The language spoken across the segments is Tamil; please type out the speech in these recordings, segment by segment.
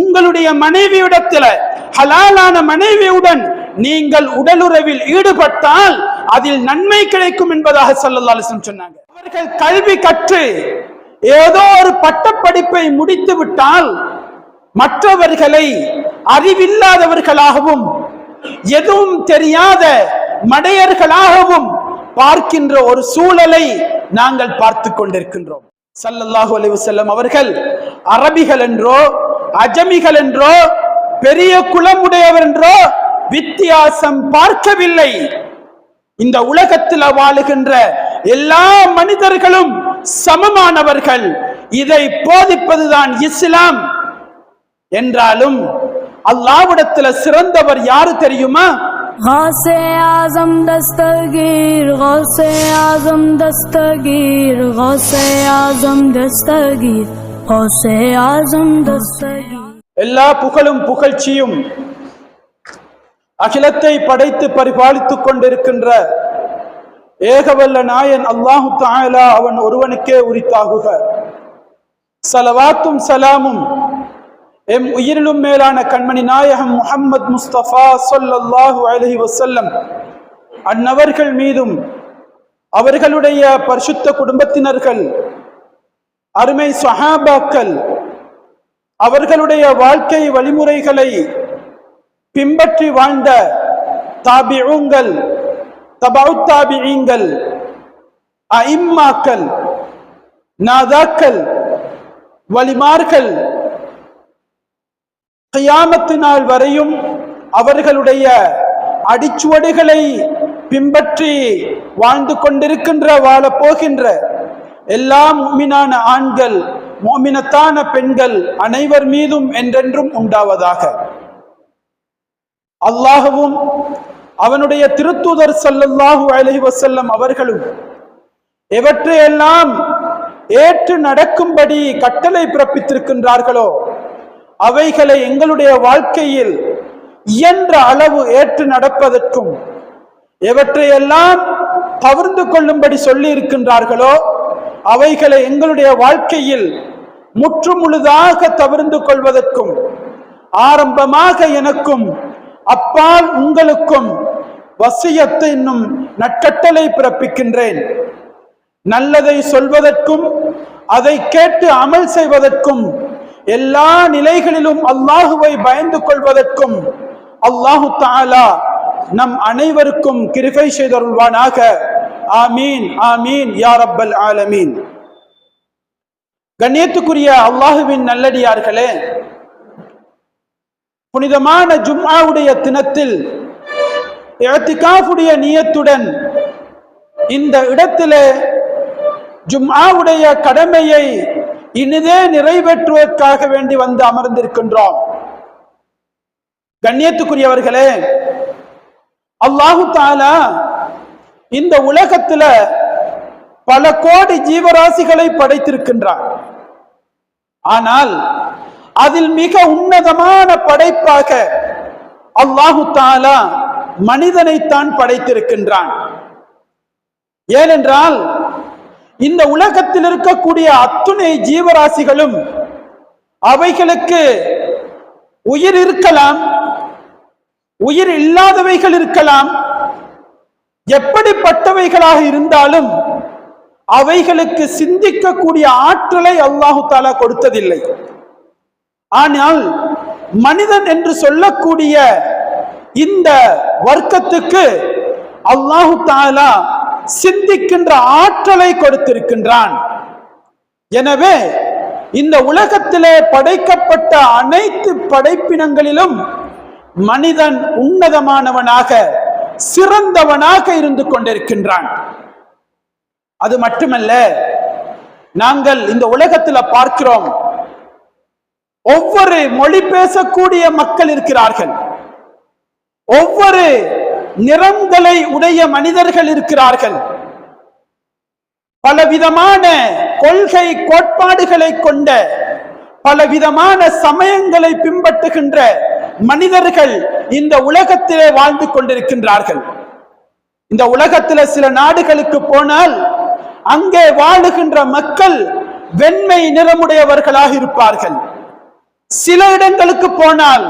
உங்களுடைய மனைவியிடத்தில் ஹலாலான மனைவியுடன் நீங்கள் உடலுறவில் ஈடுபட்டால் அதில் நன்மை கிடைக்கும் என்பதாக ஸல்லல்லாஹு சொன்னாங்க. அவர்கள் கல்வி கற்று ஏதோ ஒரு பட்டப்படிப்பை முடித்து விட்டால் மற்றவர்களை அறிவில்லாதவர்களாகவும் எதுவும் தெரியாத மடையர்களாகவும் பார்க்கின்ற ஒரு சூழலை நாங்கள் பார்த்து கொண்டிருக்கின்றோம். சல்லல்லாஹு அலைஹி அவர்கள் அரபிகள் என்றோ அஜமிகள் என்றோ பெரிய குலமுடையவர் என்றோ வித்தியாசம் பார்க்கவில்லை. இந்த உலகத்தில் வாழுகின்ற எல்லா மனிதர்களும் சமமானவர்கள். இதை போதிப்பதுதான் இஸ்லாம். என்றாலும் அல்லாவிடத்துல சிறந்தவர் யாரு தெரியுமா? غوث اعظم دستگیر غوث اعظم دستگیر غوث اعظم எல்லா புகழும் புகழ்ச்சியும் அகிலத்தை படைத்து பரிபாலித்துக் கொண்டிருக்கின்ற ஏகவல்ல நாயன் அல்லாஹு தாயலா அவன் ஒருவனுக்கே உரித்தாகுக. சலவாத்தும் சலாமும் எம் உயிரிலும் மேலான கண்மணி நாயகம் முஹம்மது முஸ்தபா ஸல்லல்லாஹு அலஹி வசல்லம் அன்னவர்கள் மீதும் அவர்களுடைய பரிசுத்த குடும்பத்தினர்கள் அருமை சஹாபாக்கள் அவர்களுடைய வாழ்க்கை வழிமுறைகளை பின்பற்றி வாழ்ந்த தாபிஊங்கள் தபவு தாபிஈங்கள் நாதாக்கள் வலிமார்கள் கியாமத்து நாள் வரையும் அவர்களுடைய அடிச்சுவடுகளை பின்பற்றி வாழ்ந்து கொண்டிருக்கின்ற வாழப் போகின்ற எல்லா முமினான ஆண்கள் மோமினத்தான பெண்கள் அனைவர் மீதும் என்றென்றும் உண்டாவதாக. அல்லாகவும் அவனுடைய திருத்தூதர் சல்லல்லாஹு அலஹி வசல்லம் அவர்களும் எவற்றையெல்லாம் ஏற்று நடக்கும்படி கட்டளை பிறப்பித்திருக்கின்றார்களோ அவைகளை எங்களுடைய வாழ்க்கையில் இயன்ற அளவு ஏற்று நடப்பதற்கும் எவற்றையெல்லாம் தவிர்ந்து கொள்ளும்படி சொல்லி இருக்கின்றார்களோ அவைகளை எங்களுடைய வாழ்க்கையில் முற்று முழுதாக தவிர்ந்து கொள்வதற்கும் ஆரம்பமாக எனக்கும் அப்பால் உங்களுக்கும் வசியத்து என்னும் நட்கட்டளை பிறப்பிக்கின்றேன். நல்லதை சொல்வதற்கும் அதை கேட்டு அமல் செய்வதற்கும் எல்லா நிலைகளிலும் அல்லாஹுவை பயந்து கொள்வதற்கும் அல்லாஹு தாலா நம் அனைவருக்கும் கிருபை செய்தருள்வானாக. ஆமீன் ஆமீன் யா ரப்பல் ஆலமீன். கண்ணியத்துக்குரிய அல்லாஹுவின் நல்லடியார்களே புனிதமான ஜும்மாவுடைய தினத்தில் இஅ்திகாஃபுடைய நியத்துடன் இந்த இடத்திலே ஜும்ஆவுடைய கடமையை இனிதே நிறைவேற்றுவதற்காக வேண்டி வந்து அமர்ந்திருக்கின்றோம். கண்ணியத்துக்குரியவர்களே அல்லாஹு தாலா இந்த உலகத்துல பல கோடி ஜீவராசிகளை படைத்திருக்கின்றார். ஆனால் அதில் மிக உன்னதமான படைப்பாக அல்லாஹு தாலா மனிதனைத்தான் படைத்திருக்கின்றான். ஏனென்றால் இந்த உலகத்தில் இருக்கக்கூடிய அத்துணை ஜீவராசிகளும் அவைகளுக்கு உயிர் இருக்கலாம் உயிர் இல்லாதவைகள் இருக்கலாம் எப்படிப்பட்டவைகளாக இருந்தாலும் அவைகளுக்கு சிந்திக்கக்கூடிய ஆற்றலை அல்லாஹு தாலா கொடுத்ததில்லை. ஆனால் மனிதன் என்று சொல்லக்கூடிய இந்த வர்க்கத்துக்கு அல்லாஹு தாலா சிந்திக்கின்ற ஆற்றலை கொடுத்திருக்கின்றான். எனவே இந்த உலகத்திலே படைக்கப்பட்ட அனைத்து படைப்பினங்களிலும் மனிதன் உன்னதமானவனாக சிறந்தவனாக இருந்து கொண்டிருக்கின்றான். அது மட்டுமல்ல நாங்கள் இந்த உலகத்துல பார்க்கிறோம் ஒவ்வொரு மொழி பேசக்கூடிய மக்கள் இருக்கிறார்கள். ஒவ்வொரு நிறங்களை உடைய மனிதர்கள் இருக்கிறார்கள். பலவிதமான கொள்கை கோட்பாடுகளை கொண்ட பலவிதமான சமயங்களை பின்பற்றுகின்ற மனிதர்கள் இந்த உலகத்திலே வாழ்ந்து கொண்டிருக்கின்றார்கள். இந்த உலகத்தில சில நாடுகளுக்கு போனால் அங்கே வாழுகின்ற மக்கள் வெண்மை நிறமுடையவர்களாக இருப்பார்கள். சில இடங்களுக்கு போனால்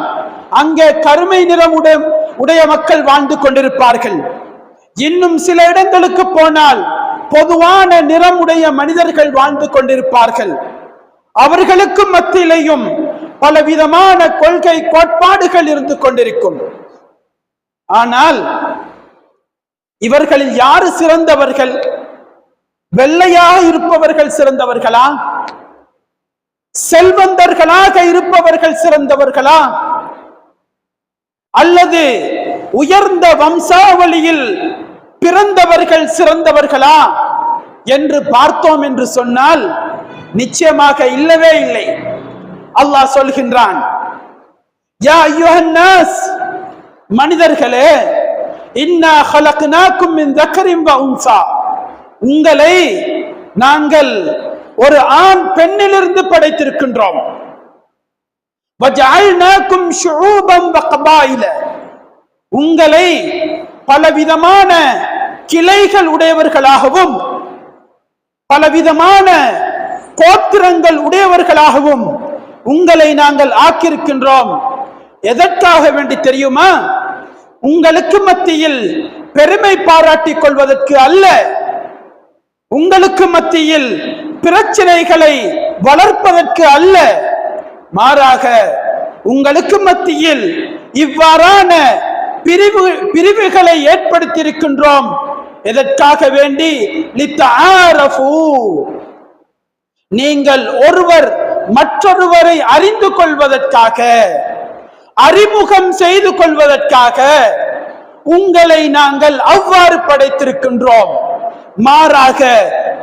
அங்கே கருமை நிறமுடைய உடைய மக்கள் வாழ்ந்து கொண்டிருப்பார்கள். இன்னும் சில இடங்களுக்கு போனால் பொதுவான நிறமுடைய மனிதர்கள் வாழ்ந்து கொண்டிருப்பார்கள். அவர்களுக்கும் மத்தியிலையும் பலவிதமான கொள்கை கோட்பாடுகள் இருந்து கொண்டிருக்கும். ஆனால் இவர்களில் யாரு சிறந்தவர்கள்? வெள்ளையாக இருப்பவர்கள் சிறந்தவர்களா? செல்வந்தர்களாக இருப்பவர்கள் சிறந்தவர்களா? அல்லது உயர்ந்த வம்சாவளியில் பிறந்தவர்கள் சிறந்தவர்களா? என்று பார்த்தோம் என்று சொன்னால் நிச்சயமாக இல்லவே இல்லை. அல்லாஹ் சொல்கின்றான். யா மனிதர்களே இன்னா ஹலக்னாக்கும் மின் தக்கரிம் வ உங்களை நாங்கள் ஒரு ஆண் பெண்ணிலிருந்து படைத்திருக்கின்றோம். வஜால்னாக்கும் ஷுஊபம் வ கபாயில. உங்களை பலவிதமான கிளைகள் உடையவர்களாகவும் பலவிதமான கோத்திரங்கள் உடையவர்களாகவும் உங்களை நாங்கள் ஆக்கியிருக்கின்றோம். எதற்காக வேண்டி தெரியுமா? உங்களுக்கு மத்தியில் பெருமை பாராட்டிக் கொள்வதற்கு அல்ல. உங்களுக்கு மத்தியில் பிரச்சனைகளை வளர்ப்பதற்கு அல்ல. மாறாக உங்களுக்கு மத்தியில் இவ்வாறான பிரிவு பிரிவுகளை ஏற்படுத்தியிருக்கின்றோம். எதற்காக வேண்டி? நீங்கள் ஒருவர் மற்றொருவரை அறிந்து கொள்வதற்காக அறிமுகம் செய்து கொள்வதற்காக உங்களை நாங்கள் அவ்வாறு படைத்திருக்கின்றோம். மாறாக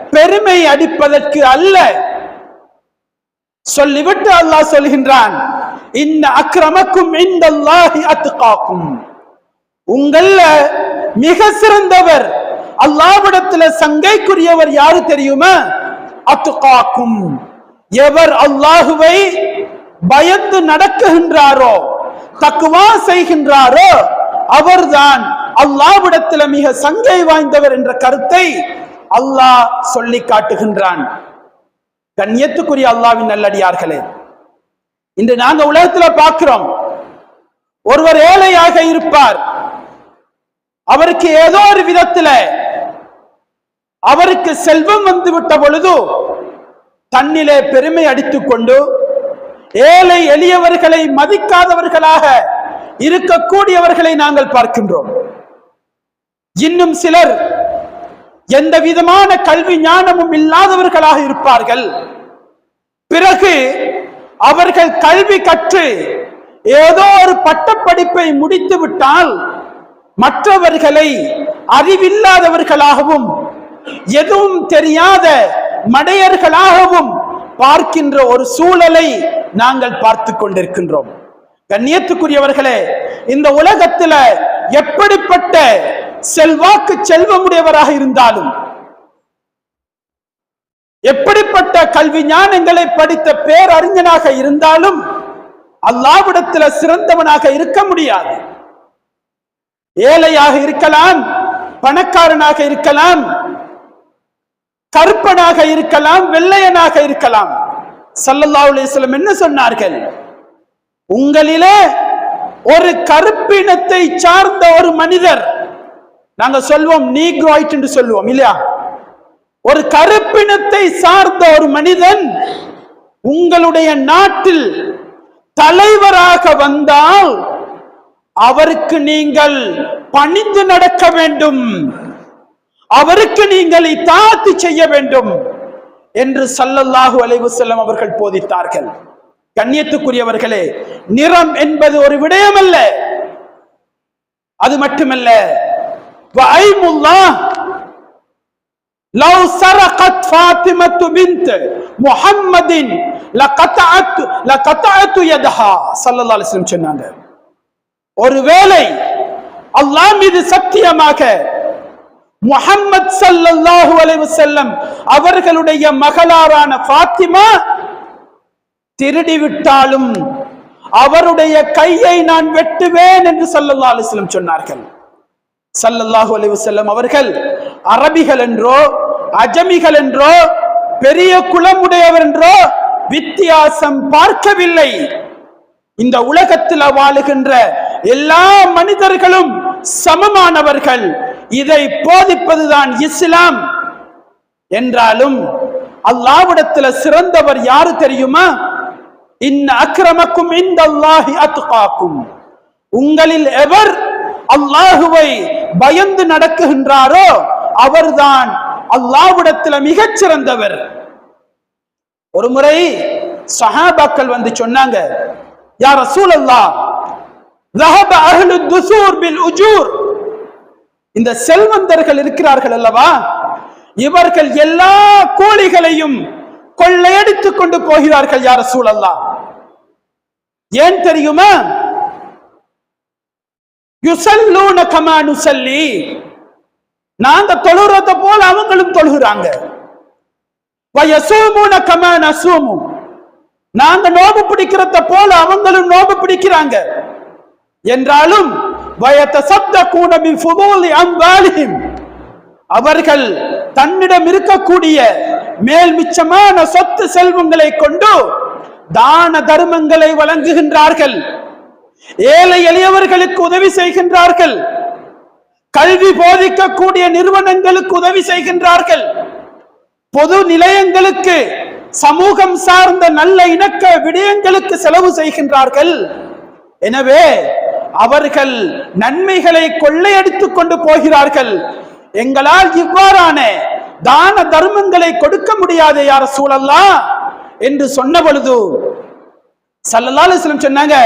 பெருமை அடிப்பதற்கு அல்ல. சொல்லிவிட்டு அல்லாஹ் சொல்கின்றான் இந்த அக்கிரமக்கும் இந்தல்லாஹி அத்துக்காக்கும் உங்கள மிக சிறந்தவர் அல்லாவிடத்துல சங்கைக்குரியவர் யாரு தெரியுமா? அத்துக்காக்கும் எவர் அல்லாஹுவை பயந்து நடக்குகின்றாரோ தக்குவா செய்கின்றாரோ அவர்தான் அல்லாவிடத்துல மிக சங்கை வாய்ந்தவர் என்ற கருத்தை அல்லாஹ் சொல்லி காட்டுகின்றான். கண்ணியத்துக்குரிய அல்லாவின் நல்லடியார்களே இன்று நாங்க உலகத்துல பார்க்கிறோம். ஒருவர் ஏழையாக இருப்பார். அவருக்கு ஏதோ ஒரு விதத்துல அவருக்கு செல்வம் வந்து விட்ட பொழுது தன்னிலே பெருமை அடித்துக் கொண்டு ஏழை எளியவர்களை மதிக்காதவர்களாக இருக்கக்கூடியவர்களை நாங்கள் பார்க்கின்றோம். இன்னும் சிலர் எந்த விதமான கல்வி ஞானமும் இல்லாதவர்களாக இருப்பார்கள். பிறகு அவர்கள் கல்வி கற்று ஏதோ ஒரு பட்டப்படிப்பை முடித்து விட்டால் மற்றவர்களை அறிவில்லாதவர்களாகவும் எதுவும் தெரியாத மடையர்களாகவும் பார்க்கின்ற ஒரு சூழலை நாங்கள் பார்த்து கொண்டிருக்கின்றோம். கண்ணியத்துக்குரியவர்களே இந்த உலகத்துல எப்படிப்பட்ட செல்வாக்கு செல்வமுடையவராக இருந்தாலும் எப்படிப்பட்ட கல்வி ஞானங்களை படித்த பேரறிஞனாக இருந்தாலும் அல்லாவிடத்துல சிறந்தவனாக இருக்க முடியாது. ஏழையாக இருக்கலாம் பணக்காரனாக இருக்கலாம் கருப்பனாக இருக்கலாம் வெள்ளையனாக இருக்கலாம். சல்லல்லா அலிஸ்லம் என்ன சொன்னார்கள்? உங்களிலே ஒரு கருப்பினத்தை சார்ந்த ஒரு மனிதர் நாங்க சொல்வோம் நீக்ரோயிட் என்று சொல்லுவோம் இல்லையா? ஒரு கருப்பினத்தை சார்ந்த ஒரு மனிதன் உங்களுடைய நாட்டில் தலைவராக வந்தால் அவருக்கு நீங்கள் பணிந்து நடக்க வேண்டும். அவருக்கு நீங்கள் இத்தாத்து செய்ய வேண்டும் என்று சல்லல்லாஹு அலைஹி வஸல்லம் அவர்கள் போதித்தார்கள் கண்ணியத்துக்குரியவர்களே நிறம் என்பது ஒரு விடயமல்ல அது மட்டுமல்ல வஐமுல்லாஹ் لو سرقت فاطمة بنت محمد لقطعت لقطعت يدها صلى الله عليه وسلم சொன்னாங்க ஒருவேளை அல்லாஹ் மீது சத்தியமாக முஹம்மத் ஸல்லல்லாஹு அலைவு செல்லம் அவர்களுடைய மகளாரான ஃபாத்திமா திருடி விட்டாலும் அவருடைய கையை நான் வெட்டுவேன் என்று சல்லல்லா அலிஸ்லம் சொன்னார்கள். சல்லல்லாஹு அலைவு செல்லம் அவர்கள் அரபிகள் என்றோ அஜமிகள் என்றோ பெரிய குலமுடையவர் என்றோ வித்தியாசம் பார்க்கவில்லை. இந்த உலகத்தில் வாழுகின்ற எல்லா மனிதர்களும் சமமானவர்கள். இதை போதிப்பதுதான் இஸ்லாம் என்றாலும் அல்லாவிடத்துல சிறந்தவர் யாரு தெரியுமா இன்ன அக்கிரமக்கும் இந்த அல்லாஹி அத்துகாக்கும் உங்களில் எவர் அல்லாஹுவை பயந்து நடக்குகின்றாரோ அவர்தான் அல்லாவிடத்துல மிகச் சிறந்தவர் ஒரு முறை சஹாபாக்கள் வந்து சொன்னாங்க யார் ரசூல் அல்லாஹ் ذهب أهل الدثور بالأجور இந்த செல்வந்தர்கள் இருக்கிறார்கள் அல்லவா? இவர்கள் எல்லா கூலிகளையும் கொள்ளையடித்துக் கொண்டு போகிறார்கள் யார் சூழல்லா ஏன் தெரியுமா? யுசல்லூன கமானு சொல்லி நாங்க தொழுறத போல அவங்களும் தொழுகிறாங்க. வயசூமுன கமான நசூமு. நாங்க நோபு பிடிக்கிறத போல அவங்களும் நோபு பிடிக்கிறாங்க. என்றாலும் சப்த அவர்கள் தன்னிடம் இருக்கக்கூடிய மேல் மிச்சமான சொத்து செல்வங்களை கொண்டு தான தர்மங்களை வழங்குகின்றார்கள். ஏழை எளியவர்களுக்கு உதவி செய்கின்றார்கள். கல்வி போதிக்கக்கூடிய நிறுவனங்களுக்கு உதவி செய்கின்றார்கள். பொது நிலையங்களுக்கு சமூகம் சார்ந்த நல்ல இணக்க விடயங்களுக்கு செலவு செய்கின்றார்கள். எனவே அவர்கள் நன்மைகளை கொள்ளையடித்துக் கொண்டு போகிறார்கள். எங்களால் இவ்வாறான தான தர்மங்களை கொடுக்க முடியாது யார் சூழல்லாம் என்று சொன்ன பொழுது சல்லல்லாஹு அலைஹி சொன்னாங்க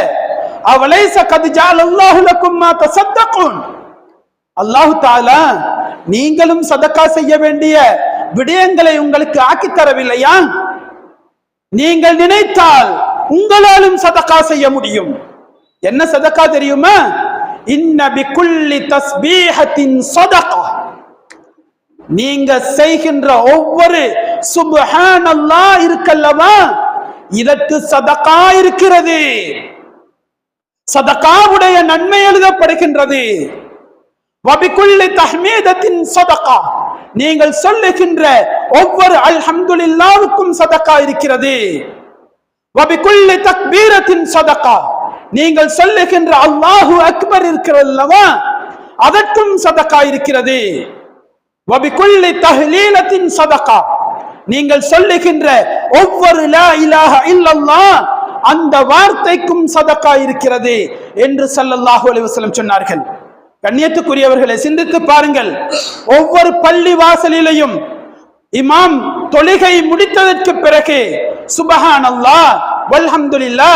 அவலைஸ கத் ஜஅலல்லாஹு லக்கும் மா தஸத்தகுன் அல்லாஹு தாலா நீங்களும் சதக்கா செய்ய வேண்டிய விடயங்களை உங்களுக்கு ஆக்கி தரவில்லையா? நீங்கள் நினைத்தால் உங்களாலும் சதக்கா செய்ய முடியும். என்ன சதக்கா தெரியுமா? இன்ன சதகா நீங்க செய்கின்ற ஒவ்வொரு சுபஹானல்லா இருக்கல்லவா? இதற்கு சதக்கா இருக்கிறது. சதக்காவுடைய நன்மை எழுதப்படுகின்றது. வபிக்குள்ளி தஹ்மீதத்தின் சதக்கா. நீங்கள் சொல்லுகின்ற ஒவ்வொரு அல்ஹம்துலில்லாவுக்கும் சதக்கா இருக்கிறது. வபிக்குள்ளி தக்பீரத்தின் சதக்கா. நீங்கள் சொல்லுகின்ற அல்லாஹு அக்பர் இருக்கிறல்லவா அதற்கும் சதக்கா இருக்கிறது. வபிகுல்லி தஹ்லீலத்தின் சதக்கா. நீங்கள் சொல்லுகின்ற ஒவ்வொரு லா இலாஹ இல்லல்லா அந்த வார்த்தைக்கும் சதக்கா இருக்கிறது என்று சல்லல்லாஹு அலைவசலம் சொன்னார்கள். கண்ணியத்துக்குரியவர்களை சிந்தித்து பாருங்கள். ஒவ்வொரு பள்ளி வாசலிலையும் இமாம் தொழுகை முடித்ததற்கு பிறகு சுபஹான் அல்லாஹ் வல்ஹம்துலில்லா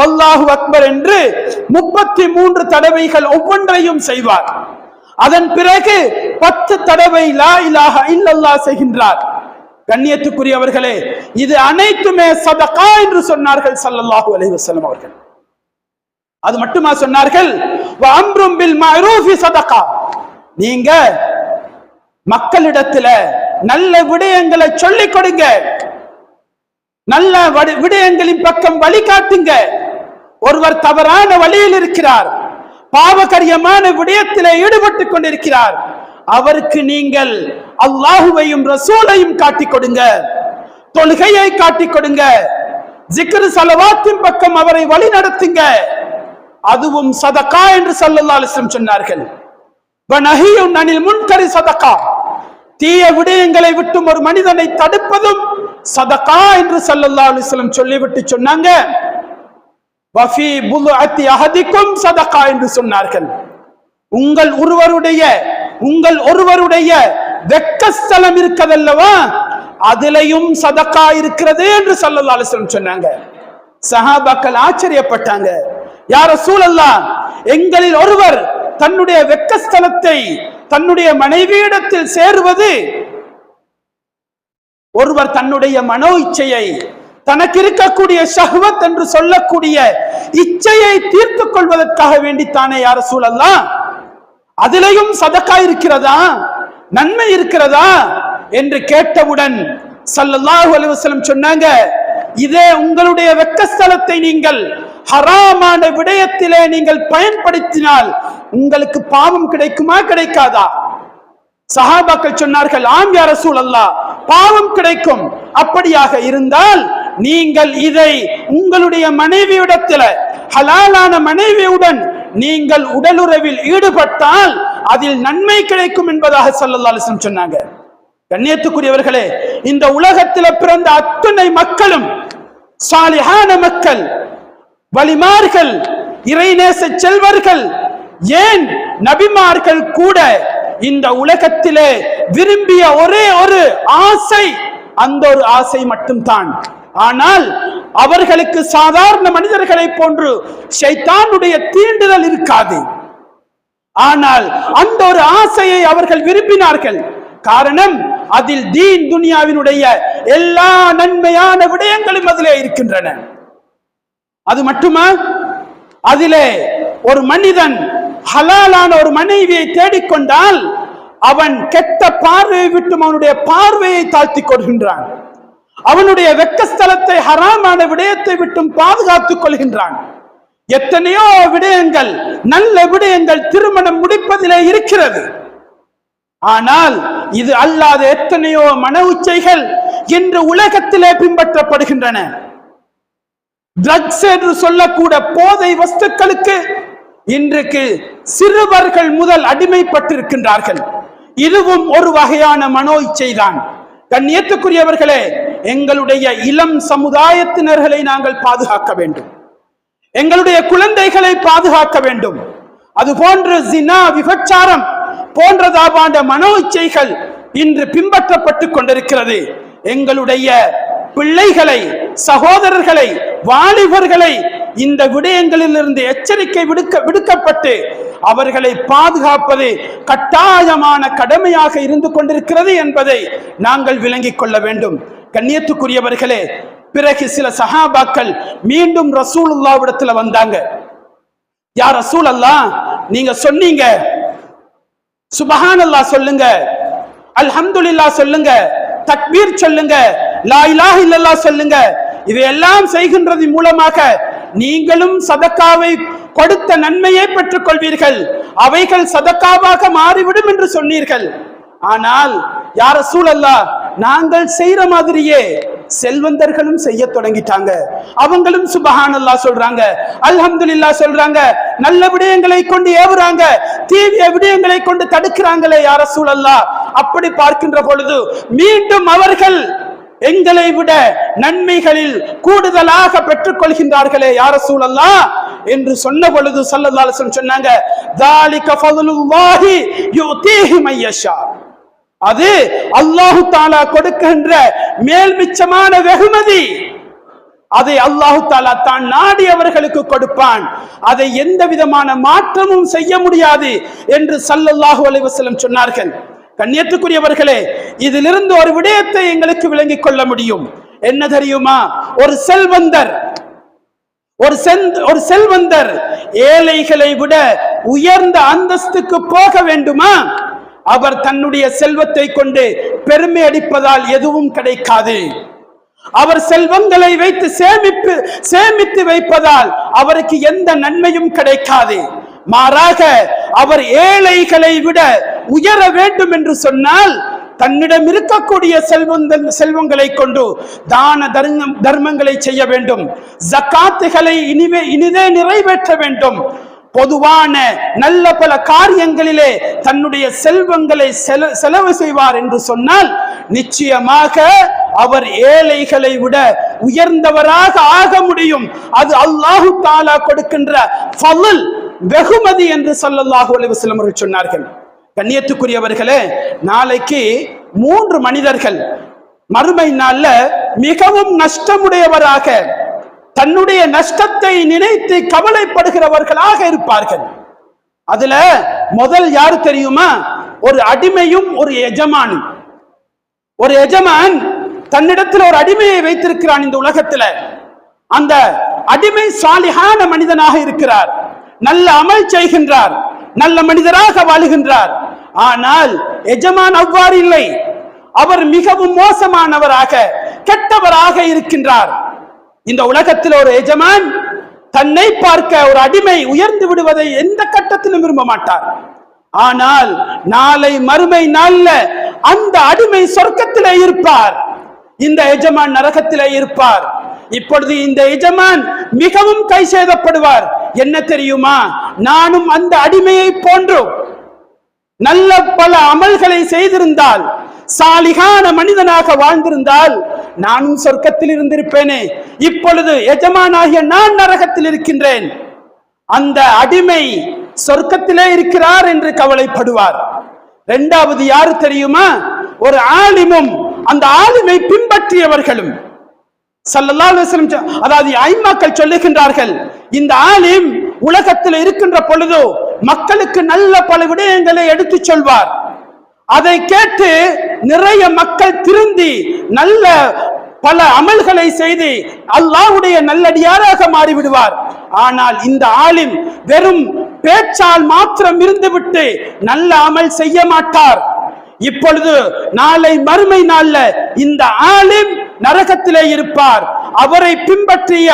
வல்லாஹு அக்பர் என்று முப்பத்தி மூன்று தடவைகள் ஒவ்வொன்றையும் செய்வார். அதன் பிறகு பத்து தடவை லா இலாஹ இல்லல்லா செய்கின்றார். கண்ணியத்துக்குரியவர்களே இது அனைத்துமே சதகா என்று சொன்னார்கள் சல்லல்லாஹு அலைஹி வஸல்லம் அவர்கள். அது மட்டுமா சொன்னார்கள்? அம்ரும் பில் மஅரூஃபி சதகா. நீங்க மக்களிடத்துல நல்ல விடயங்களை சொல்லிக் கொடுங்க. நல்ல வடி- விடயங்களின் பக்கம் வழிகாட்டுங்க. ஒருவர் தவறான வழியில் இருக்கிறார். பாவகரியமான விடயத்திலே ஈடுபட்டுக் கொண்டிருக்கிறார். அவருக்கு நீங்கள் அல்லாஹுவையும் ரசூலையும் காட்டிக் கொடுங்க. தொழுகையை காட்டிக் கொடுங்க. ஜிக்ரு சலவாத்தின் பக்கம் அவரை வழி நடத்துங்க. அதுவும் சதக்கா என்று ஸல்லல்லாஹு அலைஹி சொன்னார்கள். வநஹியுன் அனில் முன்கரி சதக்கா தீய விடயங்களை விட்டும் ஒரு மனிதனை தடுப்பதும் சதகா என்று சல்லல்லா அலிஸ்லம் சொல்லிவிட்டு சொன்னாங்க. வஃபி சதகா என்று சொன்னார்கள். உங்கள் ஒருவருடைய உங்கள் ஒருவருடைய வெக்கஸ்தலம் இருக்கதல்லவா? அதிலையும் சதக்கா இருக்கிறது என்று சல்லல்லா அலிஸ்லம் சொன்னாங்க. சஹாபாக்கள் ஆச்சரியப்பட்டாங்க. யார சூழல்லா எங்களில் ஒருவர் தன்னுடைய வெக்கஸ்தலத்தை தன்னுடைய மனைவியிடத்தில் சேருவது ஒருவர் தன்னுடைய மனோ இச்சையை தனக்கு இருக்கக்கூடிய ஷஹ்வத் என்று சொல்லக்கூடிய இச்சையை தீர்த்து கொள்வதற்காக வேண்டித்தானே யார சூழல்லாம் அதிலையும் சதக்கா இருக்கிறதா? நன்மை இருக்கிறதா? என்று கேட்டவுடன் சல்லல்லாஹு அலுவலம் சொன்னாங்க இதே உங்களுடைய வெக்கஸ்தலத்தை நீங்கள் ஹராமான விடயத்திலே நீங்கள் பயன்படுத்தினால் உங்களுக்கு பாவம் கிடைக்குமா கிடைக்காதா? சஹாபாக்கள் சொன்னார்கள் ஆம் யா ரசூல் அல்லாஹ் பாவம் கிடைக்கும். அப்படியாக இருந்தால் நீங்கள் இதை உங்களுடைய மனைவியிடத்தில் ஹலாலான மனைவியுடன் நீங்கள் உடலுறவில் ஈடுபட்டால் அதில் நன்மை கிடைக்கும் என்பதாக ஸல்லல்லாஹு சொன்னாங்க. கண்ணியத்துக்குரியவர்களே இந்த உலகத்தில் பிறந்த அத்துணை மக்களும் சாலிஹான மக்கள் வலிமார்கள் இறைநேச செல்வர்கள் ஏன் நபிமார்கள் கூட இந்த உலகத்திலே விரும்பிய ஒரே ஒரு ஆசை அந்த ஒரு ஆசை மட்டும்தான். ஆனால் அவர்களுக்கு சாதாரண மனிதர்களை போன்று ஷைத்தானுடைய தீண்டுதல் இருக்காது. ஆனால் அந்த ஒரு ஆசையை அவர்கள் விரும்பினார்கள். காரணம் அதில் தீன் துனியாவினுடைய எல்லா நன்மையான விடயங்களும் அதிலே இருக்கின்றன. அது மட்டுமா? அதிலே ஒரு மனிதன் ஹலாலான ஒரு மனைவியை தேடிக்கொண்டால் அவன் கெட்ட பார்வையை விட்டும் அவனுடைய பார்வையை தாழ்த்தி கொள்கின்றான். அவனுடைய வெக்கஸ்தலத்தை ஹராமான விடயத்தை விட்டும் பாதுகாத்துக் கொள்கின்றான். எத்தனையோ விடயங்கள் நல்ல விடயங்கள் திருமணம் முடிப்பதிலே இருக்கிறது. ஆனால் இது அல்லாத எத்தனையோ மன உச்சைகள் இன்று உலகத்திலே பின்பற்றப்படுகின்றன. ட்ரக்ஸ் என்று சொல்லக்கூட போதை வஸ்துக்களுக்கு இன்றைக்கு சிறுவர்கள் முதல் அடிமைப்பட்டிருக்கின்றார்கள். இதுவும் ஒரு வகையான மனோ இச்சைதான். கண்ணியத்துக்குரியவர்களே எங்களுடைய இளம் சமுதாயத்தினர்களை நாங்கள் பாதுகாக்க வேண்டும். எங்களுடைய குழந்தைகளை பாதுகாக்க வேண்டும். அது போன்று ஜினா விபச்சாரம் போன்றதாவாண்ட மனோ இச்சைகள் இன்று பின்பற்றப்பட்டு கொண்டிருக்கிறது. எங்களுடைய பிள்ளைகளை சகோதரர்களை வாலிபர்களை இந்த விடயங்களிலிருந்து எச்சரிக்கை விடுக்க விடுக்கப்பட்டு அவர்களை பாதுகாப்பது கட்டாயமான கடமையாக இருந்து கொண்டிருக்கிறது என்பதை நாங்கள் விளங்கிக் கொள்ள வேண்டும். கண்ணியத்துக்குரியவர்களே பிறகு சில சஹாபாக்கள் மீண்டும் ரசூலுல்லாவிடத்துல வந்தாங்க. யார் ரசூல் அல்லா நீங்க சொன்னீங்க. சுபஹான் அல்லாஹ் சொல்லுங்க. அல்ஹம்துல்லா சொல்லுங்க. தக்பீர் சொல்லுங்க. லா இலாஹ இல்லல்லா சொல்லுங்க. இதையெல்லாம் செய்கின்றது மூலமாக நீங்களும் சதக்காவை கொடுத்த நன்மையை பெற்றுக் கொள்வீர்கள் அவைகள் சதக்காவாக மாறிவிடும் என்று சொன்னீர்கள். ஆனால் யார சூழல்லா நாங்கள் செய்யற மாதிரியே செல்வந்தர்களும் செய்ய தொடங்கிட்டாங்க. அவங்களும் சுபஹானல்லா சொல்றாங்க. அல்ஹம்துலில்லா சொல்றாங்க. நல்ல விடயங்களை கொண்டு ஏவுறாங்க. தீவிய விடயங்களை கொண்டு தடுக்கிறாங்களே யார சூழல்லா அப்படி பார்க்கின்ற பொழுது மீண்டும் அவர்கள் எங்களை விட நன்மைகளில் கூடுதலாக பெற்றுக் கொள்கின்றார்களே யார சூழல்லா என்று சொன்ன பொழுது சல்லல்லாஹு அலைஹி வஸல்லம் சொன்னாங்க யோ ஃபضலுல்லாஹி மையஷா அது அல்லாஹு தாலா கொடுக்கின்ற மேல்மிச்சமான வெகுமதி. அதை அல்லாஹு தாலா தான் நாடியவர்களுக்கு கொடுப்பான். அதை எந்த விதமான மாற்றமும் செய்ய முடியாது என்று சல்லல்லாஹு அலைவசலம் சொன்னார்கள். கண்ணியத்துக்குரியவர்களே இதிலிருந்து ஒரு விடயத்தை எங்களுக்கு விளங்கிக் கொள்ள முடியும். என்ன தெரியுமா? ஒரு செல்வந்தர் ஒரு செந்த ஒரு செல்வந்தர் ஏழைகளை விட உயர்ந்த அந்தஸ்துக்கு போக வேண்டுமா? அவர் தன்னுடைய செல்வத்தை கொண்டு பெருமை அடிப்பதால் எதுவும் கிடைக்காது. அவர் செல்வங்களை வைத்து சேமிப்பு சேமித்து வைப்பதால் அவருக்கு எந்த நன்மையும் கிடைக்காது. மாறாக அவர் ஏழைகளை விட உயர வேண்டும் என்று சொன்னால் தன்னிடம் இருக்கக்கூடிய செல்வந்தன் செல்வங்களை கொண்டு தான தர்மம் தர்மங்களை செய்ய வேண்டும். ஜக்காத்துகளை இனிமே இனிதே நிறைவேற்ற வேண்டும். பொதுவான நல்ல பல காரியங்களிலே தன்னுடைய செல்வங்களை செலவு செய்வார் என்று சொன்னால் நிச்சயமாக அவர் ஏழைகளை விட உயர்ந்தவராக ஆக முடியும். அது அல்லாஹு தாலா கொடுக்கின்ற வெகுமதி என்று சொல்லல்லாஹு அலைஹி சொன்னார்கள். கண்ணியத்துக்குரியவர்களே நாளைக்கு மூன்று மனிதர்கள் மறுமை நாள்ல மிகவும் நஷ்டமுடையவராக தன்னுடைய நஷ்டத்தை நினைத்து கவலைப்படுகிறவர்களாக இருப்பார்கள். அதுல முதல் யாரு தெரியுமா? ஒரு அடிமையும் ஒரு எஜமானும். ஒரு எஜமான் தன்னிடத்தில் ஒரு அடிமையை வைத்திருக்கிறான் இந்த உலகத்துல. அந்த அடிமை சாலிகான மனிதனாக இருக்கிறார். நல்ல அமல் செய்கின்றார். நல்ல மனிதராக வாழுகின்றார். ஆனால் எஜமான் அவ்வாறு இல்லை. அவர் மிகவும் மோசமானவராக கெட்டவராக இருக்கின்றார். இந்த உலகத்தில் ஒரு எஜமான் தன்னை பார்க்க ஒரு அடிமை உயர்ந்து விடுவதை எந்த கட்டத்திலும் விரும்ப மாட்டார். ஆனால் நாளை மறுமை நாள்ல அந்த அடிமை சொர்க்கத்திலே இருப்பார். இந்த எஜமான் நரகத்திலே இருப்பார். இப்பொழுது இந்த எஜமான் மிகவும் கை சேதப்படுவார். என்ன தெரியுமா? நானும் அந்த அடிமையை போன்றோம் நல்ல பல அமல்களை செய்திருந்தால் சாலிகான மனிதனாக வாழ்ந்திருந்தால் நானும் சொர்க்கத்தில் இருந்திருப்பேனே. இப்பொழுது எஜமானாகிய நான் நரகத்தில் இருக்கின்றேன். அந்த அடிமை சொர்க்கத்திலே இருக்கிறார் என்று கவலைப்படுவார். இரண்டாவது யாரு தெரியுமா? ஒரு ஆலிமும் அந்த ஆலிமை பின்பற்றியவர்களும். அதாவது ஐமாக்கள் சொல்லுகின்றார்கள் இந்த ஆலிம் உலகத்தில் இருக்கின்ற பொழுதோ மக்களுக்கு நல்ல பல விடயங்களை எடுத்துச் சொல்வார். அதை கேட்டு நிறைய மக்கள் திருந்தி நல்ல பல அமல்களை செய்து அல்லாஹ்வுடைய நல்லடியாராக மாறிவிடுவார். ஆனால் இந்த ஆலிம் வெறும் பேச்சால் மாத்திரம் இருந்துவிட்டு நல்ல அமல் செய்ய மாட்டார். இப்பொழுது நாளை மறுமை நாள்ல இந்த ஆலிம் நரகத்திலே இருப்பார். அவரை பின்பற்றிய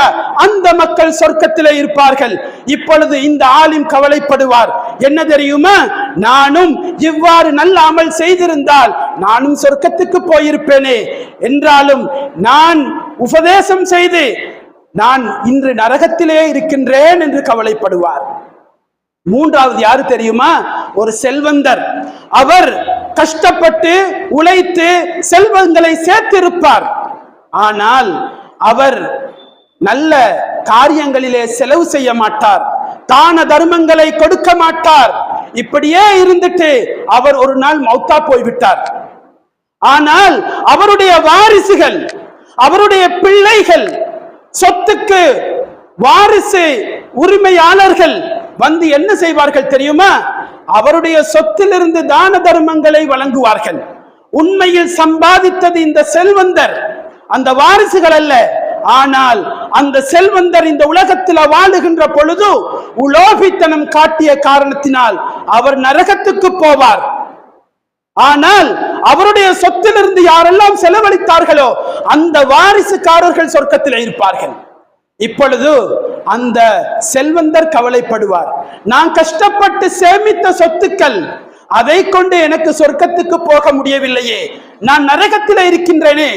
அந்த மக்கள் சொர்க்கத்திலே இருப்பார்கள். இப்பொழுது இந்த ஆலிம் கவலைப்படுவார். என்ன தெரியுமா? நானும் இவ்வாறு நல்ல அமல் செய்திருந்தால் நானும் சொர்க்கத்துக்கு போயிருப்பேனே. என்றாலும் நான் உபதேசம் செய்து நான் இன்று நரகத்திலே இருக்கின்றேன் என்று கவலைப்படுவார். மூன்றாவது யாரு தெரியுமா? ஒரு செல்வந்தர். அவர் கஷ்டப்பட்டு உழைத்து செல்வங்களை சேர்த்திருப்பார். ஆனால் அவர் நல்ல காரியங்களிலே செலவு செய்ய மாட்டார். தான தர்மங்களை கொடுக்க மாட்டார். இப்படியே இருந்துட்டு அவர் ஒரு நாள் மௌத்தா போய்விட்டார். ஆனால் அவருடைய வாரிசுகள் அவருடைய பிள்ளைகள் சொத்துக்கு வாரிசு உரிமையாளர்கள் வந்து என்ன செய்வார்கள் தெரியுமா? அவருடைய சொத்திலிருந்து தான தர்மங்களை வழங்குவார்கள். உண்மையில் சம்பாதித்தது இந்த செல்வந்தர். அந்த வாரிசுகள் அல்ல. ஆனால் அந்த செல்வந்தர் இந்த உலகத்தில் வாழுகின்ற பொழுது உலோபித்தனம் காட்டிய காரணத்தினால் அவர் நரகத்துக்கு போவார். ஆனால் அவருடைய சொத்திலிருந்து யாரெல்லாம் செலவழித்தார்களோ அந்த வாரிசுக்காரர்கள் சொர்க்கத்தில் இருப்பார்கள். இப்பொழுது அந்த செல்வந்தர் கவலைப்படுவார். நான் கஷ்டப்பட்டு சேமித்த சொத்துக்கள் அதை கொண்டு எனக்கு சொர்க்கத்துக்கு போக முடியவில்லையே. நான் நரகத்தில் இருக்கின்றேனே.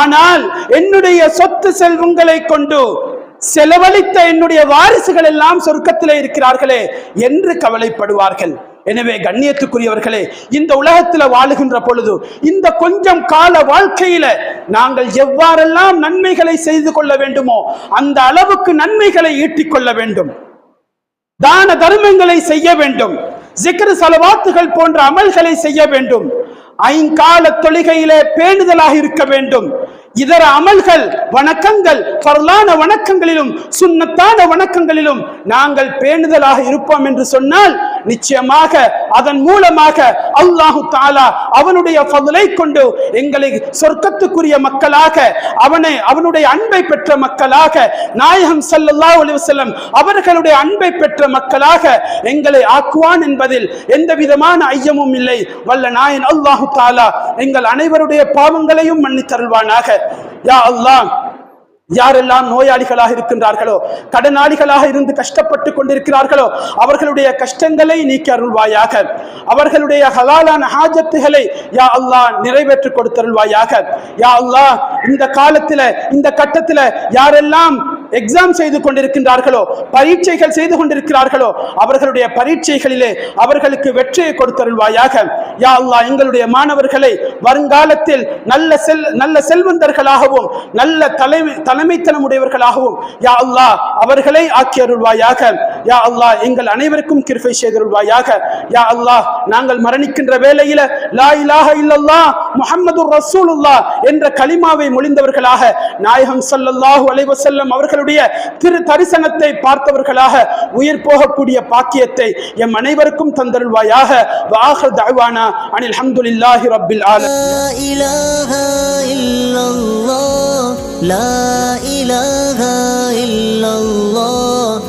ஆனால் என்னுடைய சொத்து செல்வங்களை கொண்டு செலவழித்த என்னுடைய வாரிசுகள் எல்லாம் சொர்க்கத்திலே இருக்கிறார்களே என்று கவலைப்படுவார்கள். எனவே கண்ணியத்துக்குரியவர்களே இந்த உலகத்துல வாழுகின்ற பொழுது இந்த கொஞ்சம் கால வாழ்க்கையில நாங்கள் எவ்வாறெல்லாம் நன்மைகளை செய்து கொள்ள வேண்டுமோ அந்த அளவுக்கு நன்மைகளை ஈட்டிக்கொள்ள வேண்டும். தான தர்மங்களை செய்ய வேண்டும். ஜிக்ரு சலவாத்துகள் போன்ற அமல்களை செய்ய வேண்டும். ஐங்கால தொழுகையிலே பேணுதலாக இருக்க வேண்டும். இதர அமல்கள் வணக்கங்கள் பரலான வணக்கங்களிலும் சுண்ணத்தான வணக்கங்களிலும் நாங்கள் பேணுதலாக இருப்போம் என்று சொன்னால் நிச்சயமாக அதன் மூலமாக அல்லாஹு தாலா அவனுடைய பதிலை கொண்டு எங்களை சொர்க்கத்துக்குரிய மக்களாக அவனை அவனுடைய அன்பை பெற்ற மக்களாக நாயகம் சல்லல்லா அலிவசல்லம் அவர்களுடைய அன்பை பெற்ற மக்களாக எங்களை ஆக்குவான் என்பதில் எந்த விதமான ஐயமும் இல்லை. வல்ல நாயன் அல்லாஹு தாலா எங்கள் அனைவருடைய பாவங்களையும் மன்னித்தருள்வானாக. யா அல்லாஹ் யாரெல்லாம் நோயாளிகளாக இருக்கின்றார்களோ கடனாளிகளாக இருந்து கஷ்டப்பட்டு கொண்டிருக்கிறார்களோ அவர்களுடைய கஷ்டங்களை நீக்கி அருள்வாயாக. அவர்களுடைய ஹலாலான ஹாஜத்துகளை யா அல்லா நிறைவேற்றி கொடுத்தருள்வாயாக. யா அல்லாஹ் இந்த காலத்தில் இந்த கட்டத்தில் யாரெல்லாம் எக்ஸாம் செய்து கொண்டிருக்கின்றார்களோ? பரீட்சைகள் செய்து கொண்டிருக்கிறார்களோ? அவர்களுடைய பரீட்சைகளிலே அவர்களுக்கு வெற்றியை கொடுத்தருள்வாயாக. யா அல்லா எங்களுடைய மாணவர்களை வருங்காலத்தில் நல்ல செல் நல்ல செல்வந்தர்களாகவும் நல்ல தலைமை தலைமைத்தனம் உடையவர்களாகவும் யா அல்லா அவர்களை ஆக்கியருள்வாயாக. யா அல்லாஹ் எங்கள் அனைவருக்கும் கிருபை செய்தருள்வாயாக யா அல்லாஹ் நாங்கள் மரணிக்கின்ற வேளையில லா இலாஹ இல்லல்லாஹ் முஹம்மது ரசூலுல்லாஹ் என்ற கலிமாவை மொழிந்தவர்களாக நாயகம் ஸல்லல்லாஹு அலைஹி வஸல்லம் அவர்களுடைய திரு தரிசனத்தை பார்த்தவர்களாக உயிர் போகக்கூடிய பாக்கியத்தை எம் அனைவருக்கும் தந்தருள்வாயாக வாஹர் தஅவானா அனில் ஹம்துலில்லாஹி ரப்பில் ஆலமீன் لا إله إلا الله لا إله إلا الله